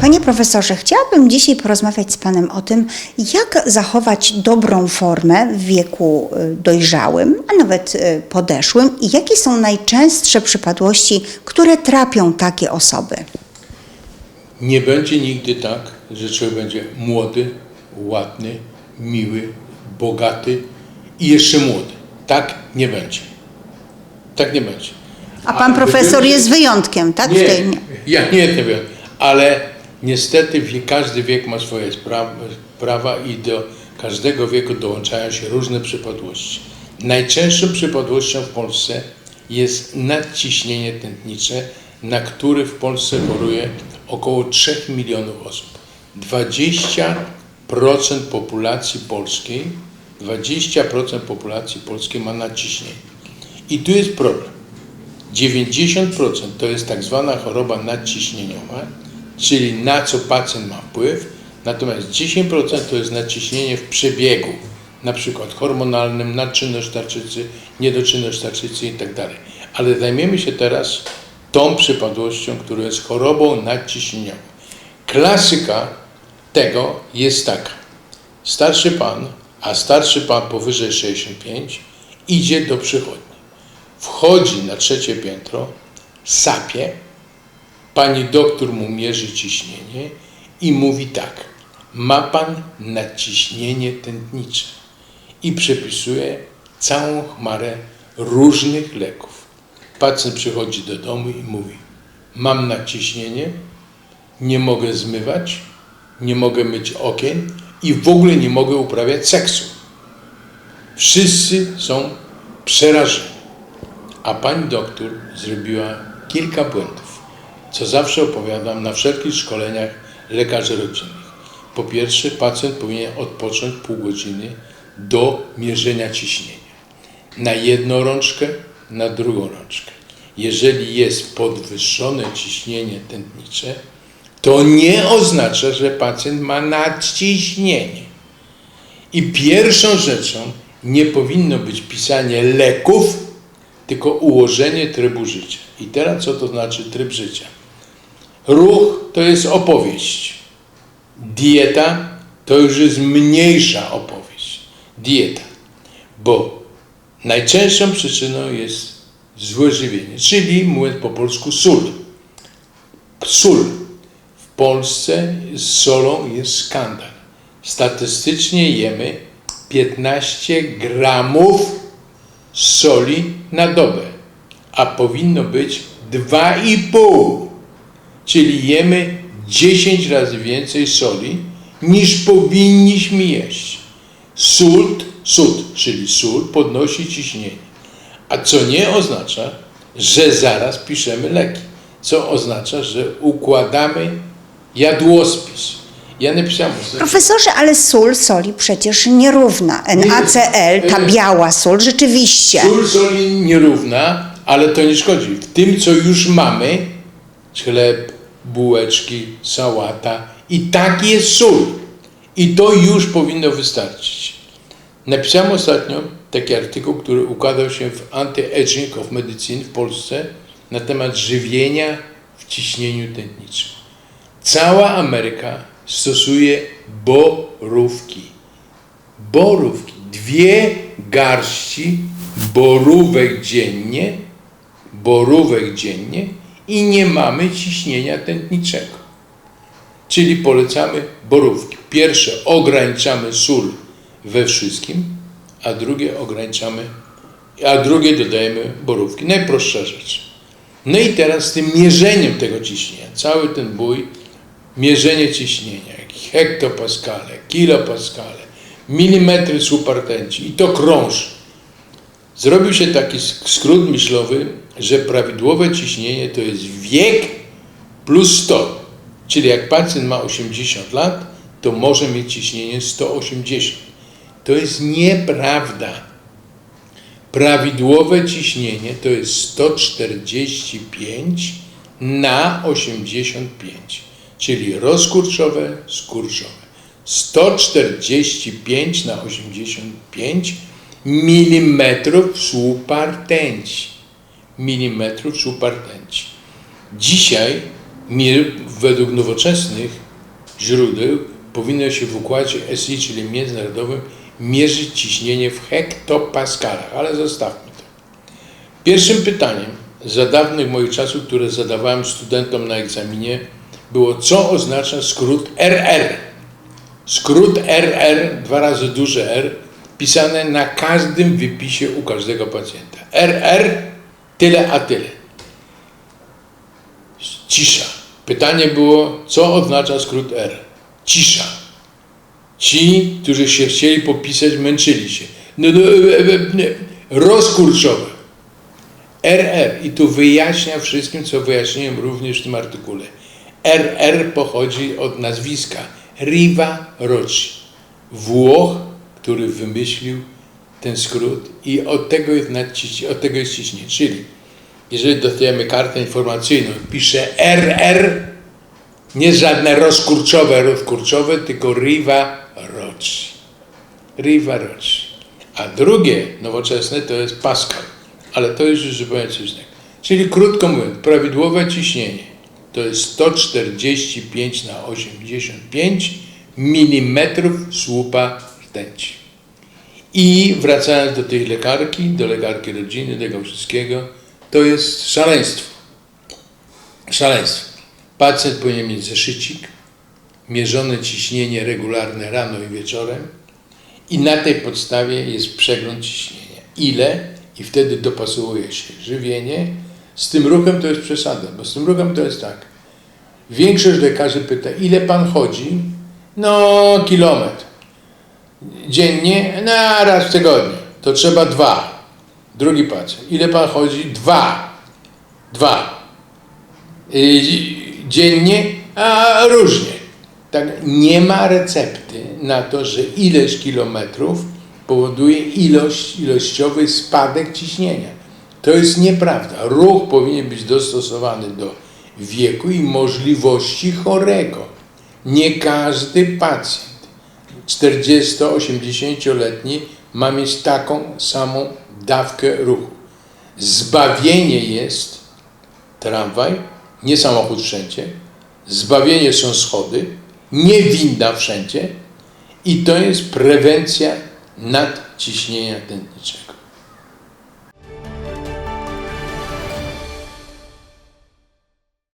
Panie profesorze, chciałabym dzisiaj porozmawiać z Panem o tym, jak zachować dobrą formę w wieku y, dojrzałym, a nawet y, podeszłym i jakie są najczęstsze przypadłości, które trapią takie osoby. Nie będzie nigdy tak, że człowiek będzie młody, ładny, miły, bogaty i jeszcze młody. Tak nie będzie. Tak nie będzie. A Pan profesor jest wyjątkiem, tak? W Nie, tej... ja nie wyjątkiem, ale niestety każdy wiek ma swoje prawa i do każdego wieku dołączają się różne przypadłości. Najczęstszą przypadłością w Polsce jest nadciśnienie tętnicze, na który w Polsce choruje około 3 milionów osób. 20% populacji polskiej, 20% populacji polskiej ma nadciśnienie. I tu jest problem. 90% to jest tak zwana choroba nadciśnieniowa, czyli na co pacjent ma wpływ, natomiast 10% to jest nadciśnienie w przebiegu, na przykład hormonalnym, nadczynność tarczycy, niedoczynność tarczycy itd. Ale zajmiemy się teraz tą przypadłością, która jest chorobą nadciśnieniową. Klasyka tego jest taka. Starszy pan, a starszy pan powyżej 65, idzie do przychodni wchodzi na trzecie piętro, sapie, pani doktor mu mierzy ciśnienie i mówi tak, ma pan nadciśnienie tętnicze i przepisuje całą chmarę różnych leków. Pacjent przychodzi do domu i mówi, mam nadciśnienie, nie mogę zmywać, nie mogę myć okien i w ogóle nie mogę uprawiać seksu. Wszyscy są przerażeni. A pani doktor zrobiła kilka błędów, co zawsze opowiadam na wszelkich szkoleniach lekarzy rodzinnych. Po pierwsze, pacjent powinien odpocząć pół godziny do mierzenia ciśnienia. Na jedną rączkę, na drugą rączkę. Jeżeli jest podwyższone ciśnienie tętnicze, to nie oznacza, że pacjent ma nadciśnienie. I pierwszą rzeczą nie powinno być pisanie leków, tylko ułożenie trybu życia. I teraz co to znaczy tryb życia? Ruch to jest opowieść. Dieta to już jest mniejsza opowieść. Dieta. Bo najczęstszą przyczyną jest złe żywienie, czyli mówiąc po polsku sól. Sól. W Polsce z solą jest skandal. Statystycznie jemy 15 gramów soli na dobę, a powinno być 2,5. Czyli jemy 10 razy więcej soli niż powinniśmy jeść. Sód, sód, czyli sól podnosi ciśnienie. A co nie oznacza, że zaraz piszemy leki. Co oznacza, że układamy jadłospis. Ja napisałem sobie, Profesorze, ale sól soli przecież nierówna. NaCl, ta biała sól, rzeczywiście. Sól soli nierówna, ale to nie szkodzi. W tym, co już mamy, chleb, bułeczki, sałata, i tak jest sól. I to już powinno wystarczyć. Napisałem ostatnio taki artykuł, który układał się w Anti-Aging of Medicine w Polsce na temat żywienia w ciśnieniu tętniczym. Cała Ameryka stosuje borówki borówki, dwie garści borówek dziennie, borówek dziennie i nie mamy ciśnienia tętniczego. Czyli polecamy borówki. Pierwsze ograniczamy sól we wszystkim, a drugie ograniczamy, a drugie dodajemy borówki. Najprostsza rzecz. No i teraz z tym mierzeniem tego ciśnienia, cały ten bój, mierzenie ciśnienia, hektopaskale, kilopaskale, milimetry supertenci i to krąży. Zrobił się taki sk- skrót myślowy, że prawidłowe ciśnienie to jest wiek plus 100. Czyli jak pacjent ma 80 lat, to może mieć ciśnienie 180. To jest nieprawda. Prawidłowe ciśnienie to jest 145 na 85, czyli rozkurczowe, skurczowe. 145 na 85 milimetrów słupa rtęci. Milimetrów słupa rtęci. Dzisiaj według nowoczesnych źródeł powinno się w układzie SI, czyli międzynarodowym, mierzyć ciśnienie w hektopaskalach, ale zostawmy to. Pierwszym pytaniem za dawnych moich czasów, które zadawałem studentom na egzaminie, było, co oznacza skrót RR. Skrót RR, dwa razy duże R, pisane na każdym wypisie u każdego pacjenta. RR, tyle a tyle. Cisza. Pytanie było, co oznacza skrót R? Cisza. Ci, którzy się chcieli popisać, męczyli się. No, no, e, e, e, rozkurczowe. RR i tu wyjaśnia wszystkim, co wyjaśniłem również w tym artykule. RR pochodzi od nazwiska Riva Rocci, Włoch, który wymyślił ten skrót i od tego jest, nadciś- od tego jest ciśnienie. Czyli jeżeli dostajemy kartę informacyjną, pisze RR, nie żadne rozkurczowe, rozkurczowe, tylko Riva Rocci. Riva Rocci. A drugie nowoczesne to jest Pascal, ale to już jest zupełnie coś innego. Czyli krótko mówiąc, prawidłowe ciśnienie to jest 145 na 85 mm słupa rtęci. I wracając do tej lekarki, do lekarki rodziny, tego wszystkiego, to jest szaleństwo. Szaleństwo. Pacjent powinien mieć zeszycik, mierzone ciśnienie regularne rano i wieczorem i na tej podstawie jest przegląd ciśnienia. Ile i wtedy dopasowuje się żywienie. Z tym ruchem to jest przesada, bo z tym ruchem to jest tak. Większość lekarzy pyta, ile pan chodzi? No, kilometr. Dziennie? No, raz w tygodniu. To trzeba dwa. Drugi pacjent. Ile pan chodzi? Dwa. Dwa. Y, dziennie, a różnie. Tak, nie ma recepty na to, że ileś kilometrów powoduje ilość, ilościowy spadek ciśnienia. To jest nieprawda. Ruch powinien być dostosowany do wieku i możliwości chorego. Nie każdy pacjent 40-80-letni ma mieć taką samą dawkę ruchu. Zbawienie jest tramwaj, nie samochód wszędzie. Zbawienie są schody, nie winda wszędzie. I to jest prewencja nadciśnienia tętniczego.